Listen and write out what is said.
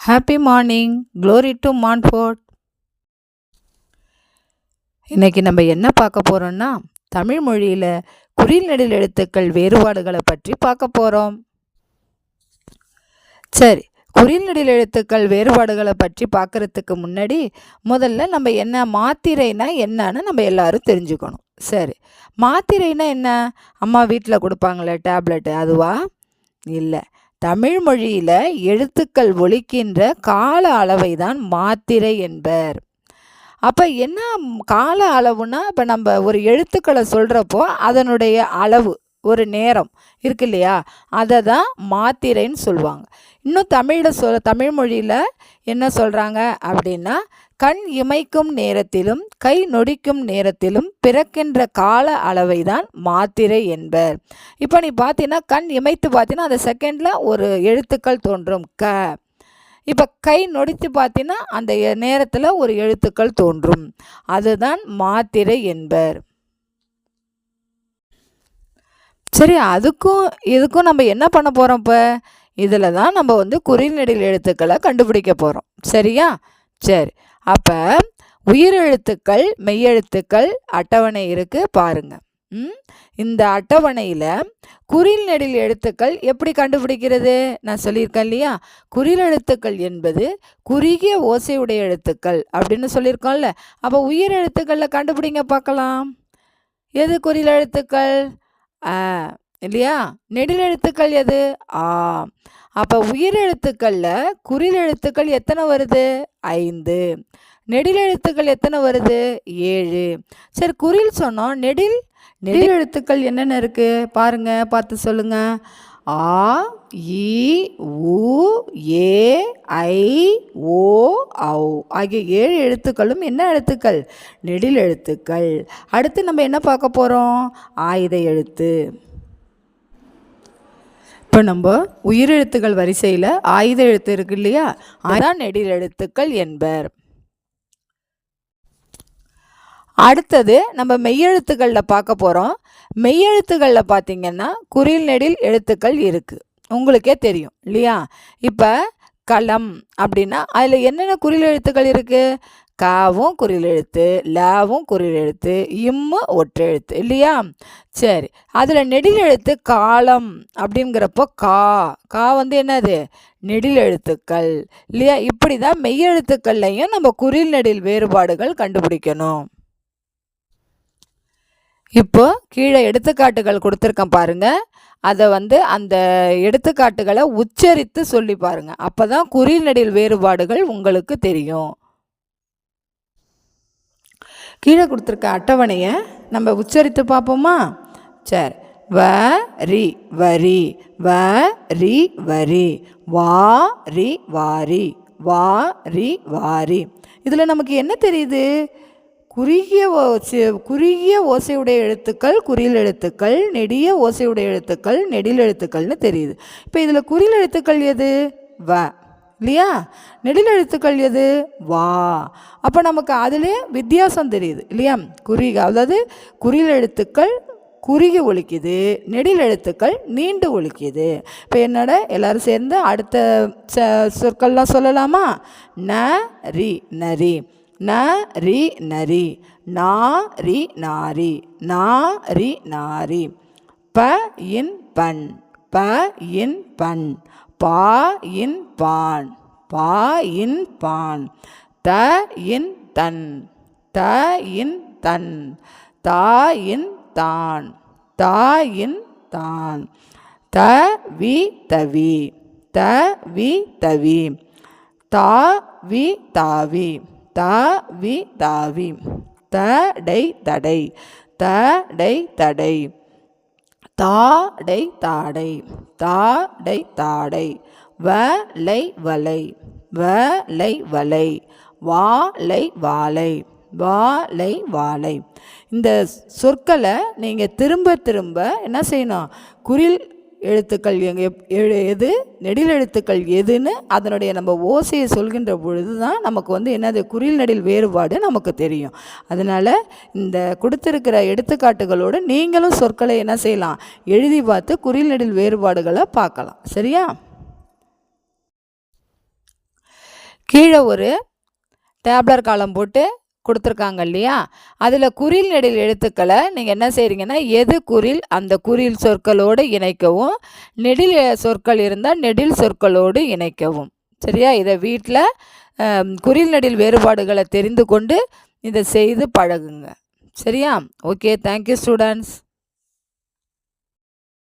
Happy morning glory to Montfort இன்றைக்கி நம்ம என்ன பார்க்க போகிறோம்னா தமிழ் மொழியில் குறில் நெடில் எழுத்துக்கள் வேறுபாடுகளை பற்றி பார்க்க போகிறோம் சரி குறில் நெடில் எழுத்துக்கள் வேறுபாடுகளை பற்றி பார்க்கறதுக்கு முன்னாடி முதல்ல நம்ம என்ன மாத்திரைனா என்னன்னு நம்ம எல்லாரும் தெரிஞ்சுக்கணும். சரி. மாத்திரைனா என்ன? அம்மா வீட்டில் கொடுப்பாங்களே டேப்லெட்டு அதுவா? இல்லை. தமிழ் மொழியில் எழுத்துக்கள் ஒழிக்கின்ற கால அளவை தான் மாத்திரை என்பர். அப்போ என்ன கால அளவுனா இப்போ நம்ம ஒரு எழுத்துக்களை சொல்கிறப்போ அதனுடைய அளவு ஒரு நேரம் இருக்கு இல்லையா அதை தான் மாத்திரைன்னு சொல்லுவாங்க. இன்னும் தமிழில் சொல் தமிழ் மொழியில் என்ன சொல்கிறாங்க அப்படின்னா கண் இமைக்கும் நேரத்திலும் கை நொடிக்கும் நேரத்திலும் பிறக்கின்ற கால அளவை தான் மாத்திரை என்பர். இப்போ நீ பார்த்தீங்கன்னா கண் இமைத்து பார்த்தீங்கன்னா அந்த செகண்டில் ஒரு எழுத்துக்கள் தோன்றும். க. இப்போ கை நொடித்து பார்த்தீங்கன்னா அந்த நேரத்தில் ஒரு எழுத்துக்கள் தோன்றும். அதுதான் மாத்திரை என்பர். சரி அதுக்கும் இதுக்கும் நம்ம என்ன பண்ண போகிறோம் இப்போ? இதில் தான் நம்ம வந்து குறிநெடில் எழுத்துக்களை கண்டுபிடிக்க போகிறோம் சரியா? சரி. அப்போ உயிரெழுத்துக்கள் மெய்யெழுத்துக்கள் அட்டவணை இருக்குது பாருங்கள் இந்த அட்டவணையில் குறில் நெடில் எழுத்துக்கள் எப்படி கண்டுபிடிக்கிறது? நான் சொல்லியிருக்கேன் இல்லையா? குறில் எழுத்துக்கள் என்பது குறுகிய ஓசையுடைய எழுத்துக்கள் அப்படின்னு சொல்லியிருக்கோம்ல. அப்போ உயிர் எழுத்துக்களில் கண்டுபிடிங்க பார்க்கலாம். எது குறில் எழுத்துக்கள்? ஆ இல்லையா? நெடில் எழுத்துக்கள் எது? ஆ. அப்போ உயிர் எழுத்துக்களில் குறில் எழுத்துக்கள் எத்தனை வருது? ஐந்து. நெடில் எழுத்துக்கள் எத்தனை வருது? ஏழு. சரி குறில் சொன்னோம். நெடில் நெடில் எழுத்துக்கள் என்னென்ன இருக்கு? பாருங்க பார்த்து சொல்லுங்க. ஆ இ உ ஏ ஐ ஓ ஔ. ஆகிய ஏழு எழுத்துக்களும் என்ன எழுத்துக்கள்? நெடில் எழுத்துக்கள். அடுத்து நம்ம என்ன பார்க்க போகிறோம் ஆயுத எழுத்து. இப்போ நம்ம உயிரெழுத்துக்கள் வரிசையில் ஆயுத எழுத்து இருக்கு இல்லையா? அதான் நெடில் எழுத்துக்கள் என்பர். அடுத்தது நம்ம மெய்யெழுத்துக்களில் பார்க்க போகிறோம் மெய்யெழுத்துக்களில் பார்த்தீங்கன்னா குறில் நெடில் எழுத்துக்கள் இருக்குது உங்களுக்கே தெரியும் இல்லையா? இப்போ களம் அப்படின்னா அதில் என்னென்ன குறில் எழுத்துக்கள் இருக்குது காவும் குறில் எழுத்து லாவும் குறில் எழுத்து இம்மு ஒற்றெழுத்து இல்லையா? சரி அதில் நெடில் எழுத்து காலம் அப்படிங்கிறப்போ கா. கா வந்து என்னது? நெடில் எழுத்துக்கள் இல்லையா? இப்படி தான் மெய்யெழுத்துக்கள்லையும் நம்ம குறில் நெடில் வேறுபாடுகள் கண்டுபிடிக்கணும். இப்போ கீழே எடுத்துக்காட்டுகள் கொடுத்துருக்கேன் பாருங்க. அதை வந்து அந்த எடுத்துக்காட்டுகளை உச்சரித்து சொல்லி பாருங்க. அப்போ தான் குறிநடில் வேறுபாடுகள் உங்களுக்கு தெரியும். கீழே கொடுத்துருக்க அட்டவணையை நம்ம உச்சரித்து பார்ப்போமா? சரி. வ ரி வரி வ ரி வரி. வா ரி வாரி வா ரி வாரி. இதில் நமக்கு என்ன தெரியுது? குறுகிய ஓசை குறுகிய ஓசையுடைய எழுத்துக்கள் குறியில் எழுத்துக்கள் நெடிய ஓசையுடைய எழுத்துக்கள் நெடில் எழுத்துக்கள்னு தெரியுது. இப்போ இதில் குறியில் எழுத்துக்கள் எது? வ. இல்லையா? நெடில் எழுத்துக்கள் எது? வா. அப்போ நமக்கு அதிலே வித்தியாசம் தெரியுது இல்லையா? குறுகி அதாவது குறியில் எழுத்துக்கள் குறுகி ஒழிக்குது நெடில் எழுத்துக்கள் நீண்டு ஒழிக்குது இப்போ என்னோட எல்லாரும் சேர்ந்து அடுத்த ச- சொற்கள்லாம் சொல்லலாமா? ந ரி நரி ந ரி நரி நா ரி நாரி நா ரி நாரி ப இன் பண் ப இன் பண் பா இன் பான் பா இன் பான் த இன் தன் த இன் தன் தா இன் தான் தா இன் தான் த வி தவி த வி தவி தா வி தாவி தா வி தாவி தடை தடை. தடை தடை. தாடை தாடை. தாடை தாடை. வலை வலை. வலை வலை. வாலை வாலை. வாலை வாலை. இந்த சொற்களை நீங்கள் திரும்ப திரும்ப என்ன செய்யணும்? குறில் எழுத்துக்கள் எங்கே எப்- எழு- எது? நெடில் எழுத்துக்கள் எதுன்னு அதனுடைய நம்ம ஓசையை சொல்கின்ற பொழுது தான் நமக்கு வந்து என்னது? குறில் நெடில் வேறுபாடு நமக்கு தெரியும். அதனால் இந்த கொடுத்துருக்கிற எடுத்துக்காட்டுகளோடு நீங்களும் சொற்களை என்ன செய்யலாம்? எழுதி பார்த்து குறில் நெடில் வேறுபாடுகளை பார்க்கலாம். சரியா? கீழே ஒரு டேப்லர் காலம் போட்டு கொடுத்துருக்காங்க இல்லையா? அதில் குறில் நெடில் எழுத்துக்களை நீங்கள் என்ன செய்கிறீங்கன்னா எது குறில் அந்த குறில் சொற்களோடு இணைக்கவும் நெடில் சொற்கள் இருந்தால் நெடில் சொற்களோடு இணைக்கவும். சரியா? இதை வீட்டில் குறில் நெடில் வேறுபாடுகளை தெரிந்து கொண்டு இதை செய்து பழகுங்க. சரியா? Okay thank you students